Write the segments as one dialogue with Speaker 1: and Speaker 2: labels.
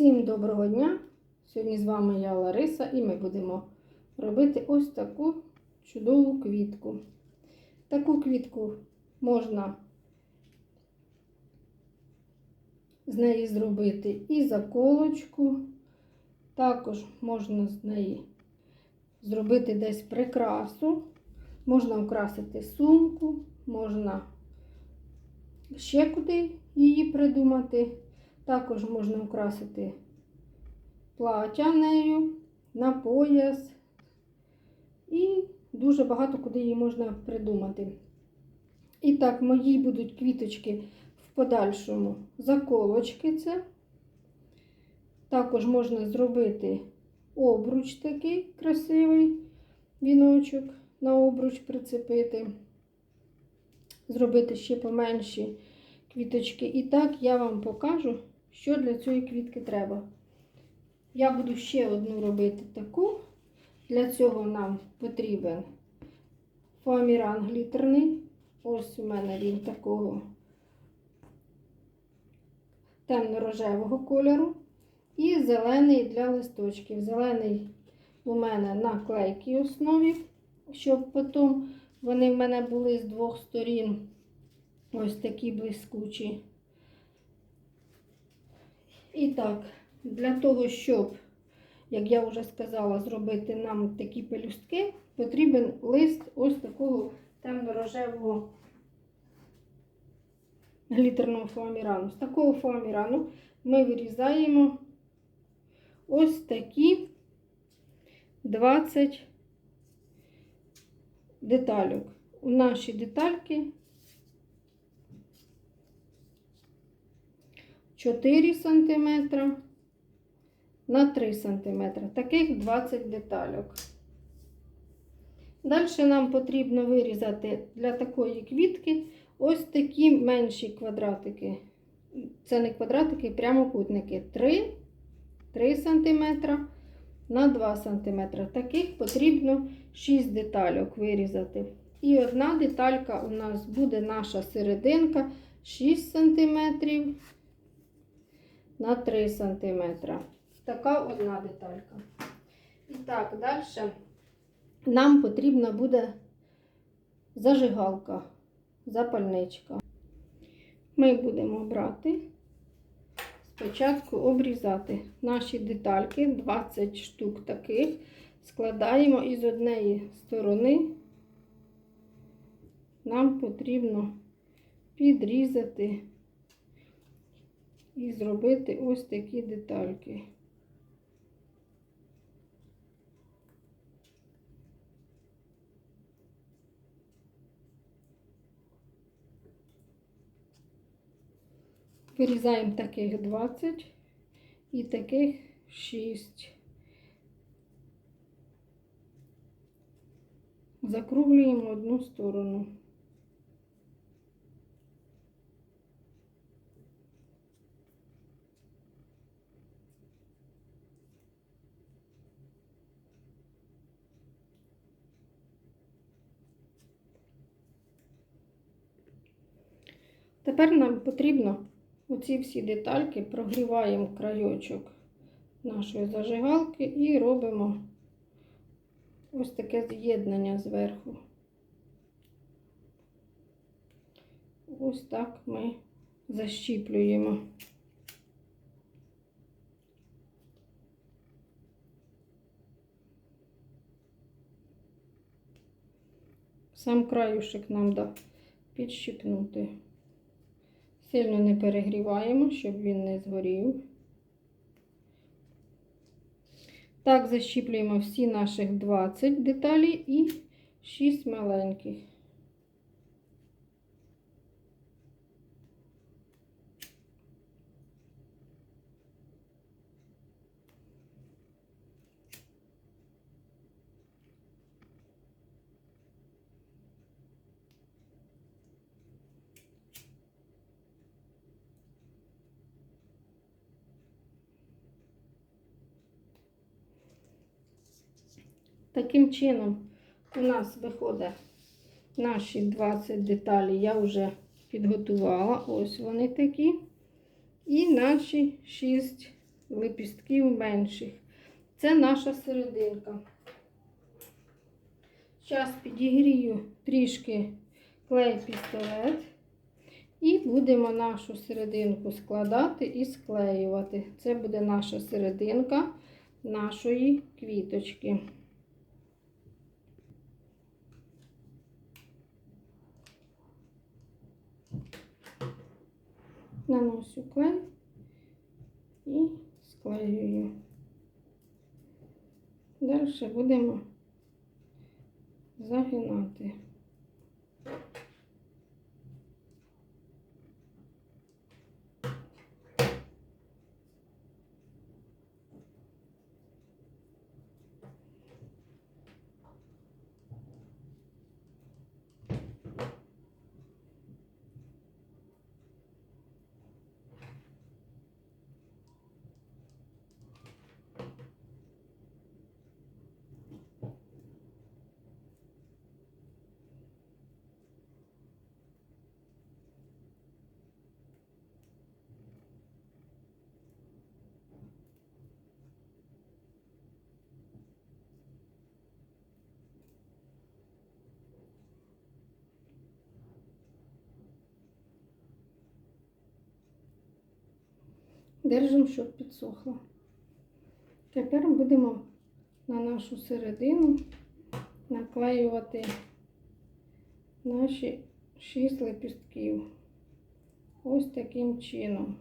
Speaker 1: Всім доброго дня! Сьогодні з вами я Лариса і ми будемо робити ось таку чудову квітку. Таку квітку можна з неї зробити і заколочку, також можна з неї зробити десь прикрасу, можна украсити сумку, можна ще куди її придумати. Також можна украсити плаття нею на пояс. І дуже багато куди її можна придумати. І так, мої будуть квіточки в подальшому заколочки це. Також можна зробити обруч такий красивий віночок на обруч прицепити. Зробити ще поменші квіточки. І так я вам покажу, що для цієї квітки треба. Я буду ще одну робити таку. Для цього нам потрібен фоаміран глітерний. Ось у мене він такого темно-рожевого кольору. І зелений для листочків. Зелений у мене на клейкій основі, щоб потім вони в мене були з двох сторін. Ось такі блискучі. І так, для того, щоб, як я вже сказала, зробити нам такі пелюстки, потрібен лист ось такого темно-рожевого глітерного фоамірану. З такого фоамірану ми вирізаємо ось такі 20 детальок. У наші детальки 4 см на 3 см. Таких 20 детальок. Далі нам потрібно вирізати для такої квітки ось такі менші квадратики. Це не квадратики, прямокутники. 3, 3 см на 2 см. Таких потрібно 6 детальок вирізати. І одна деталька у нас буде наша серединка 6 см на 3 см. Така одна деталька. І так, далі нам потрібна буде зажигалка, запальничка. Ми будемо брати, спочатку обрізати наші детальки, 20 штук таких, складаємо із однієї сторони. Нам потрібно підрізати і зробити ось такі детальки. Вирізаємо таких 20 і таких 6. Закруглюємо одну сторону. Тепер нам потрібно оці всі детальки прогріваємо крайочок нашої зажигалки і робимо ось таке з'єднання зверху. Ось так ми защіплюємо. Сам краюшек нам да підщипнути. Сильно не перегріваємо, щоб він не згорів. Так, защіплюємо всі наших 20 деталей і 6 маленьких. Таким чином у нас виходить наші 20 деталей, я вже підготувала. Ось вони такі. І наші 6 лепістків менших. Це наша серединка. Зараз підігрію трішки клей пістолет. І будемо нашу серединку складати і склеювати. Це буде наша серединка нашої квіточки. Наносю клей і склеюю. Далі будемо загинати. Держимо, щоб підсохло. Тепер будемо на нашу середину наклеювати наші шість лепістків. Ось таким чином.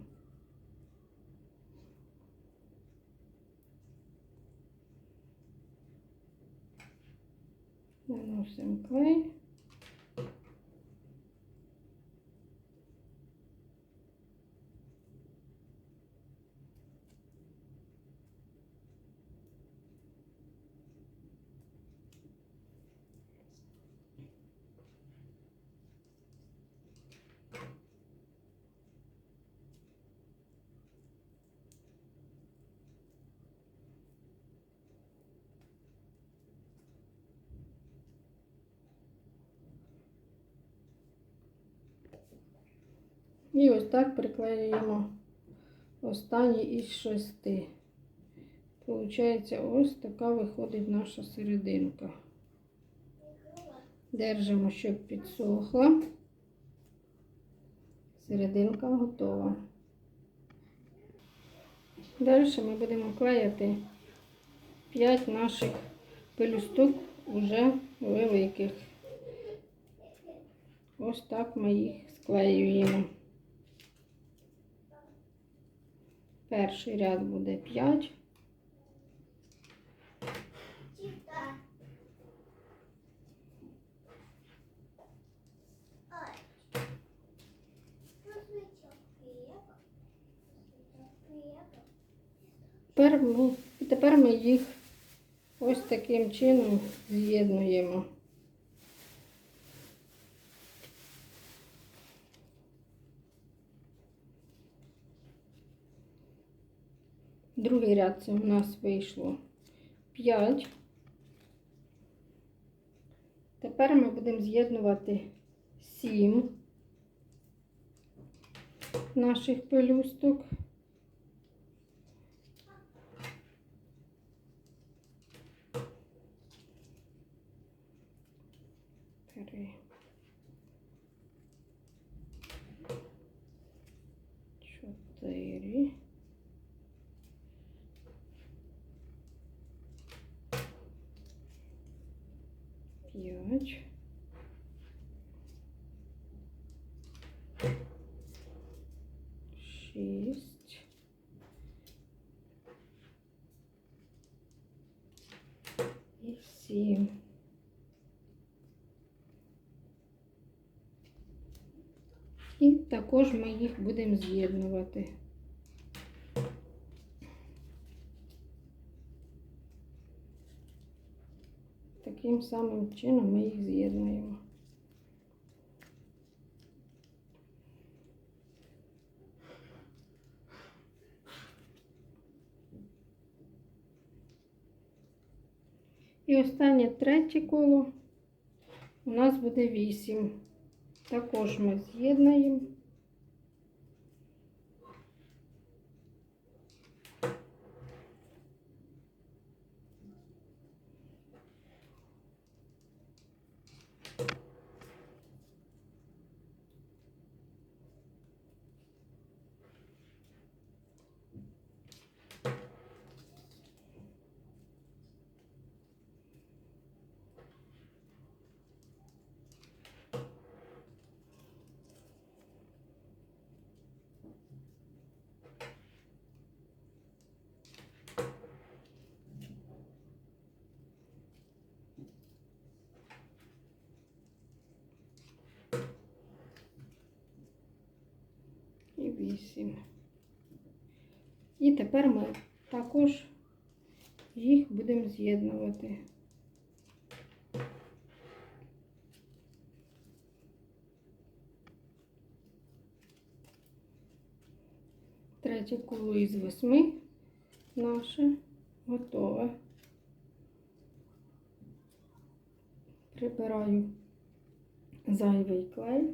Speaker 1: Наносимо клей. І ось так приклеюємо останній із шести. Получається, ось така виходить наша серединка. Держимо, щоб підсохла. Серединка готова. Далі ми будемо клеїти 5 наших пелюсток уже великих. Ось так ми їх склеюємо. Перший ряд буде 5. Тепер ми, їх ось таким чином з'єднуємо. Другий ряд це у нас вийшло 5. Тепер ми будемо з'єднувати 7 наших пелюсток. І. І також ми їх будемо з'єднувати. Таким самим чином ми їх з'єднуємо. І останнє третє коло у нас буде 8. Також ми з'єднуємо. 8. І тепер ми також їх будемо з'єднувати. Третє коло із восьми наше готове. Прибираю зайвий клей.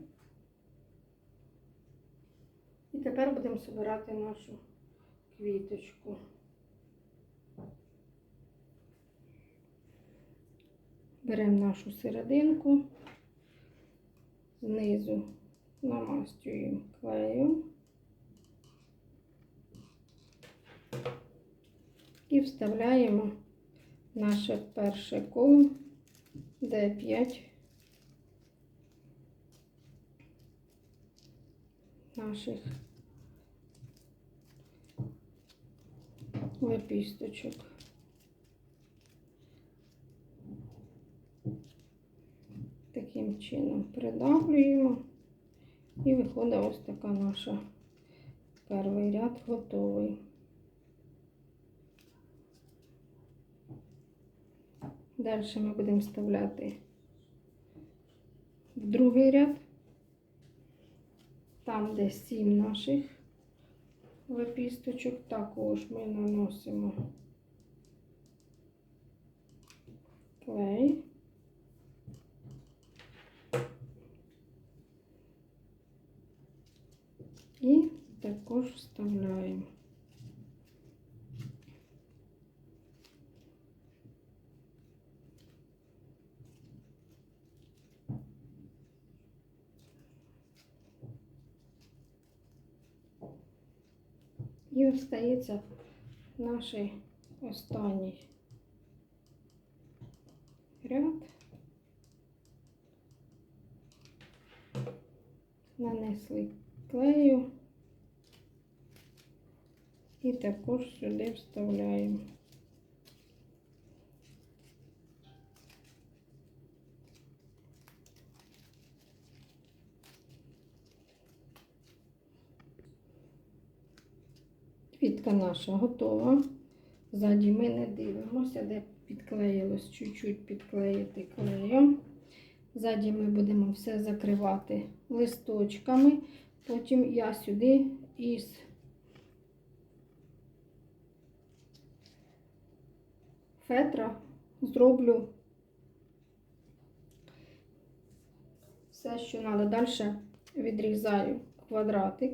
Speaker 1: І тепер будемо збирати нашу квіточку. Беремо нашу серединку, знизу намастюємо клеєм і вставляємо наше перше коло Д5 наших лепісточок. Таким чином придавлюємо і виходить ось така наша перший ряд готовий. Далі ми будемо вставляти в другий ряд, там, де сім наших лепісточок, також ми наносимо клей. І також вставляємо. І остається наш останній ряд. Нанесли клею і також сюди вставляємо. Квітка наша готова. Ззаді ми не дивимося, де підклеїлось чуть-чуть підклеїти клеєм. Ззаді ми будемо все закривати листочками. Потім я сюди із фетра зроблю все, що треба. Далі відрізаю квадратик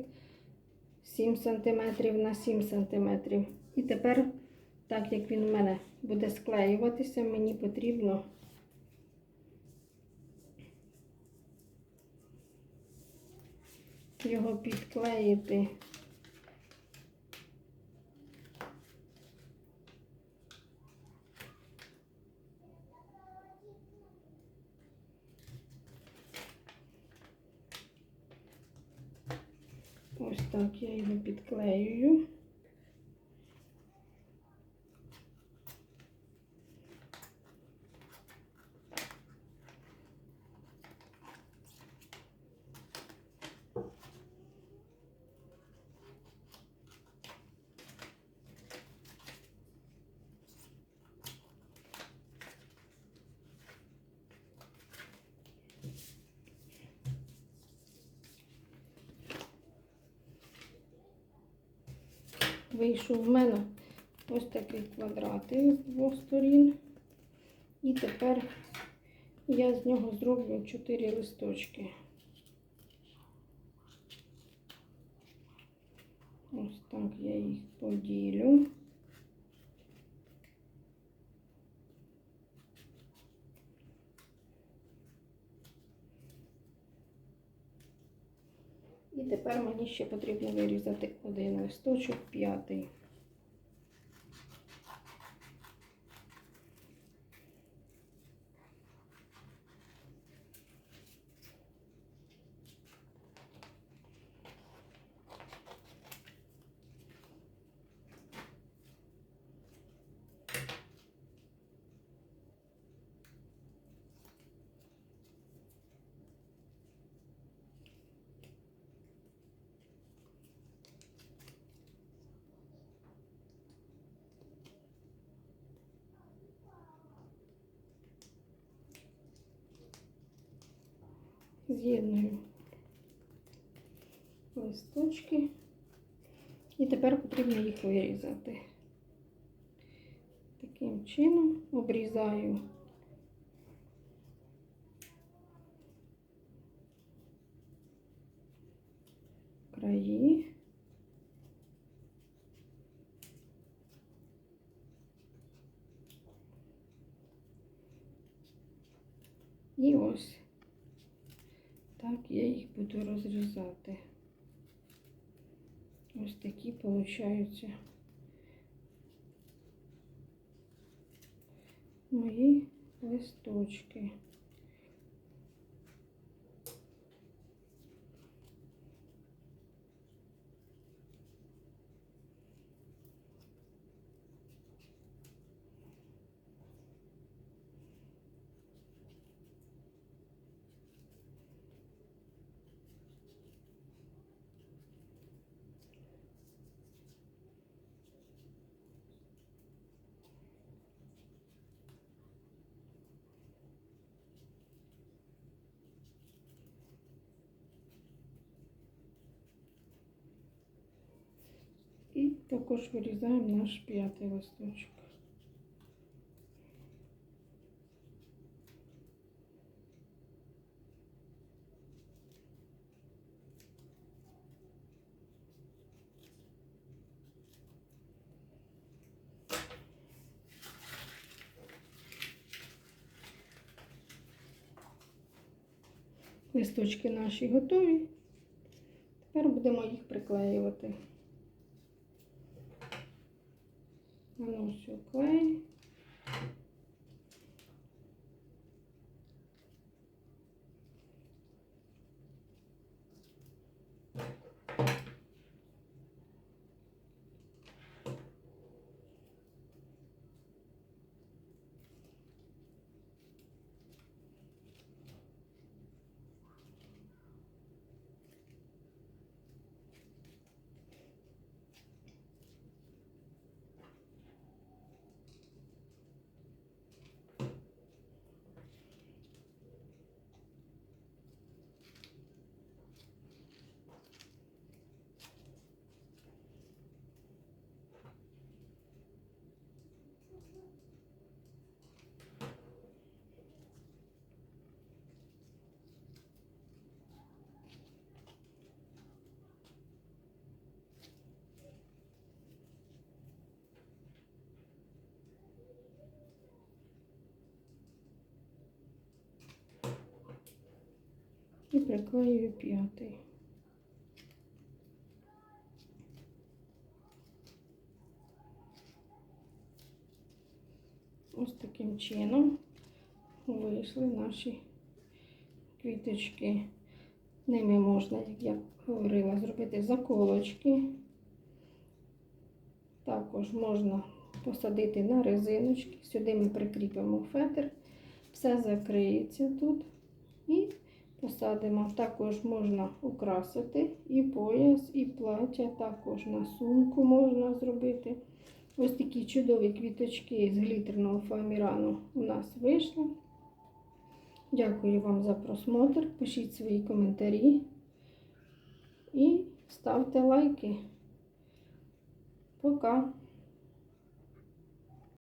Speaker 1: 7 см на 7 см. І тепер, так як він у мене буде склеюватися, мені потрібно його підклеїти. Ось так я Вийшов в мене ось такий квадратик з двох сторін. І тепер я з нього зроблю 4 листочки. Ось так я їх поділю. І тепер мені ще потрібно вирізати один листочок, п'ятий. З'єдную листочки. І тепер потрібно їх вирізати. Таким чином обрізаю краї. І ось я їх буду розрізати. Ось такі получаються мої листочки. І також вирізаємо наш п'ятий листочок. Листочки наші готові. Тепер будемо їх приклеювати. Наношу клей. І приклеюю п'ятий. Ось таким чином вийшли наші квіточки. Ними можна, як я говорила, зробити заколочки. Також можна посадити на резиночки. Сюди ми прикріпимо фетр. Все закриється тут. І посадимо. Також можна украсити і пояс, і плаття, також на сумку можна зробити. Ось такі чудові квіточки з глітерного фоамірану у нас вийшли. Дякую вам за просмотр. Пишіть свої коментарі і ставте лайки. Пока!